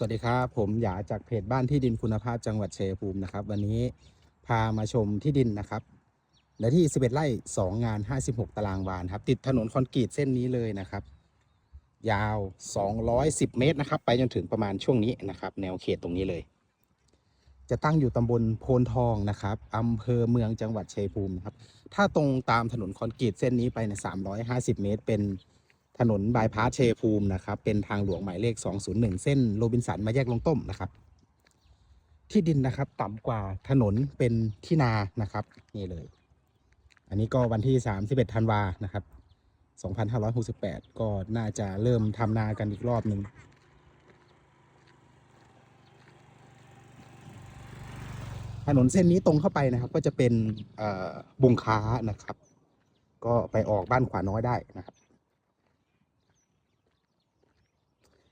สวัสดีครับ ผมหยาจากเพจบ้านที่ดินคุณภาพจังหวัดเชัยงภูมินะครับ วันนี้พามาชมที่ดินนะครับและที่ 11 ไร่ 2 งาน 56 ตารางวานครับ ติดถนนคอนกรีตเส้นนี้เลยนะครับ ยาว 210 เมตรนะครับ ไปจนถึงประมาณช่วงนี้นะครับ แนวเขตตรงนี้เลย จะตั้งอยู่ตำบลโพนทองนะครับอำเภอเมืองจังหวัดเชัยงภูมินะครับ ถ้าตรงตามถนนคอนกรีตเส้นนี้ไปในย350 เมตร เป็น ถนนบายพาสเชภูมินะครับ เป็นทางหลวงหมายเลข 201 เส้นโรบินสันมาแยกลงต้มนะครับ ที่ดินนะครับต่ำกว่าถนนเป็นที่นานะครับนี่เลย อันนี้ก็วันที่ 31ธันวานะครับ 2568 ก็น่าจะเริ่มทำนากันอีกรอบหนึ่งถนนเส้นนี้ตรงเข้าไปนะครับ ก็จะเป็นบุงค้านะครับ ก็ไปออกบ้านขวาน้อยได้นะครับ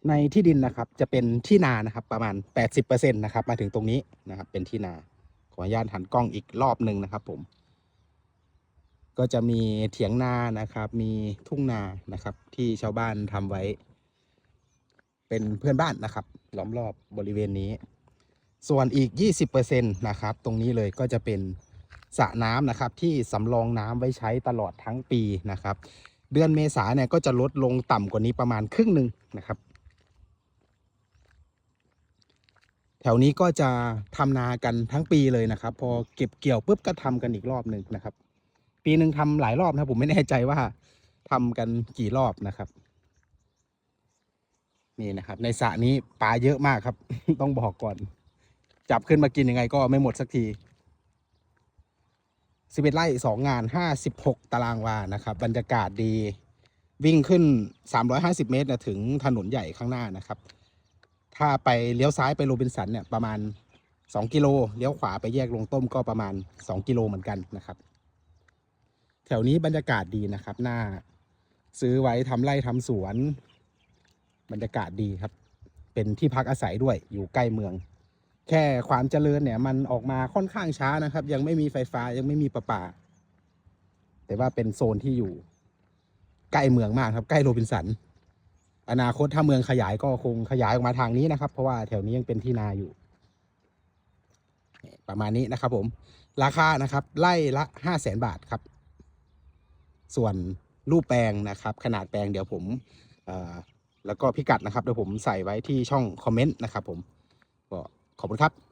ในที่ดินนะครับจะเป็นที่นานะครับประมาณ 80%นะครับมาถึงตรงนี้นะครับเป็นที่นา ขออนุญาตหันกล้องอีกรอบหนึ่งนะครับ ผม ก็จะมีเถียงนานะครับ มีทุ่งนานะครับ ที่ชาวบ้านทำไว้ เป็นเพื่อนบ้านนะครับล้อมรอบบริเวณนี้ ส่วนอีก 20%นะครับ ตรงนี้เลยก็จะเป็นสระน้ำนะครับ ที่สำรองน้ำไว้ใช้ตลอดทั้งปีนะครับ เดือนเมษาเนี่ยก็จะลดลงต่ำกว่านี้ประมาณครึ่งหนึ่งนะครับ แถวนี้ก็จะทำนากันทั้งปีเลยนะครับ พอเก็บเกี่ยวปุ๊บก็ทำกันอีกรอบหนึ่งนะครับ ปีหนึ่งทำหลายรอบนะผมไม่แน่ใจว่าทำกันกี่รอบนะครับ นี่นะครับ ในสระนี้ปลาเยอะมากครับ ต้องบอกก่อน จับขึ้นมากินยังไงก็ไม่หมดสักทีสิบเอ็ดไร่สองงานห้าสิบหกตารางวานะครับ บรรยากาศดี วิ่งขึ้นสามร้อยห้าสิบเมตรนะถึงถนนใหญ่ข้างหน้านะครับ ถ้าไปเลี้ยวซ้ายไปโรบินสันเนี่ยประมาณสองกิโลเลี้ยวขวาไปแยกลงต้มก็ประมาณสองกิโลเหมือนกันนะครับ แถวนี้บรรยากาศดีนะครับหน้าซื้อไว้ทำไร่ทำสวน บรรยากาศดีครับ เป็นที่พักอาศัยด้วยอยู่ใกล้เมือง แค่ความเจริญเนี่ยมันออกมาค่อนข้างช้านะครับ ยังไม่มีไฟฟ้ายังไม่มีประปา แต่ว่าเป็นโซนที่อยู่ใกล้เมืองมากครับ ใกล้โรบินสัน อนาคตถ้าเมืองขยายก็คงขยายออกมาทางนี้นะครับ เพราะว่าแถวนี้ยังเป็นที่นาอยู่ ประมาณนี้นะครับ ผม ราคานะครับ ไล่ละห้าแสนบาทครับ ส่วนรูปแปลงนะครับ ขนาดแปลงเดี๋ยวผมแล้วก็พิกัดนะครับเดี๋ยวผมใส่ไว้ที่ช่องคอมเมนต์นะครับ ผมก็ขอบคุณครับ